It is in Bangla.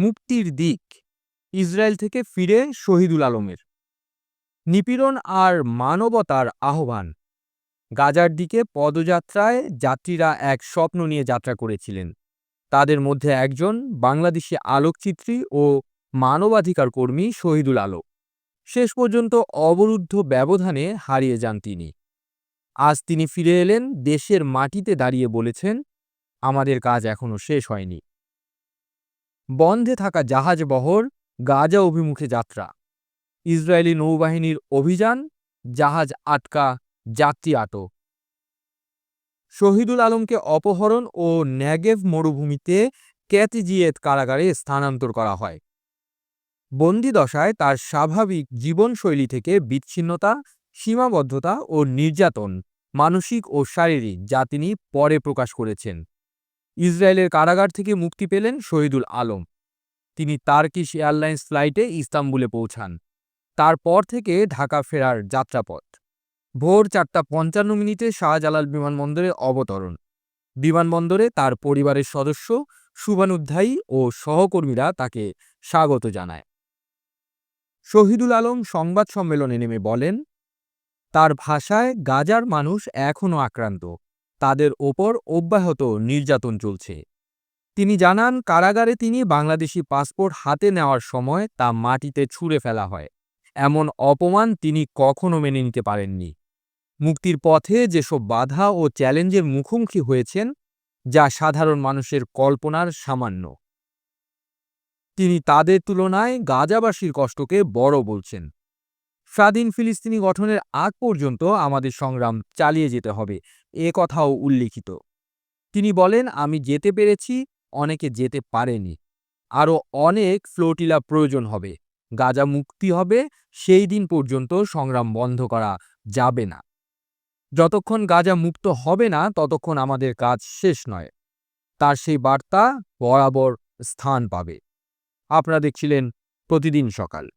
মুক্তির দিক, ইসরায়েল থেকে ফিরে শহীদুল আলমের। নিপীড়ন আর মানবতার আহ্বান, গাজার দিকে পদযাত্রায় যাত্রীরা এক স্বপ্ন নিয়ে যাত্রা করেছিলেন। তাদের মধ্যে একজন বাংলাদেশি আলোকচিত্রী ও মানবাধিকার কর্মী শহীদুল আলম। শেষ পর্যন্ত অবরুদ্ধ ব্যবধানে হারিয়ে যান তিনি। আজ তিনি ফিরে এলেন দেশের মাটিতে দাঁড়িয়ে বলেছেন, আমাদের কাজ এখনও শেষ হয়নি। বন্ধে থাকা জাহাজ বহর, গাজা অভিমুখে যাত্রা। ইসরায়েলি নৌবাহিনীর অভিযান, জাহাজ আটকা, যাত্রী আটক। শহীদুল আলমকে অপহরণ ও ন্যাগেভ মরুভূমিতে ক্যাতিজিয়েত কারাগারে স্থানান্তর করা হয়। বন্দিদশায় তার স্বাভাবিক জীবনশৈলী থেকে বিচ্ছিন্নতা, সীমাবদ্ধতা ও নির্যাতন, মানসিক ও শারীরিক যা তিনি পরে প্রকাশ করেছেন। ইসরায়েলের কারাগার থেকে মুক্তি পেলেন শহীদুল আলম। তিনি তার্কিশ এয়ারলাইন্স ফ্লাইটে ইস্তাম্বুলে পৌঁছান। তারপর থেকে ঢাকা ফেরার যাত্রাপথ। ভোর চারটা পঞ্চান্ন মিনিটে শাহজালাল বিমানবন্দরে অবতরণ। বিমানবন্দরে তার পরিবারের সদস্য, শুভানুধ্যায়ী ও সহকর্মীরা তাকে স্বাগত জানায়। শহীদুল আলম সংবাদ সম্মেলনে নেমে বলেন, তার ভাষায় গাজার মানুষ এখনও আক্রান্ত। তাদের ওপর অব্যাহত নির্যাতন চলছে। তিনি জানান, কারাগারে তিনি বাংলাদেশি পাসপোর্ট হাতে নেওয়ার সময় তা মাটিতে ছুঁড়ে ফেলা হয়। এমন অপমান তিনি কখনো মেনে নিতে পারেননি। মুক্তির পথে যেসব বাধা ও চ্যালেঞ্জের মুখোমুখি হয়েছেন, যা সাধারণ মানুষের কল্পনার সামান্য। তিনি তাদের তুলনায় গাজাবাসীর কষ্টকে বড় বলছেন। স্বাধীন ফিলিস্তিনি গঠনের আগ পর্যন্ত আমাদের সংগ্রাম চালিয়ে যেতে হবে, এ কথাও উল্লিখিত। তিনি বলেন, আমি যেতে পেরেছি, অনেকে যেতে পারেনি। আরও অনেক ফ্লোটিলা প্রয়োজন হবে। গাজা মুক্তি হবে, সেই দিন পর্যন্ত সংগ্রাম বন্ধ করা যাবে না। যতক্ষণ গাজা মুক্ত হবে না, ততক্ষণ আমাদের কাজ শেষ নয়। তার সেই বার্তা বরাবর স্থান পাবে। আপনারা দেখছিলেন প্রতিদিন সকাল।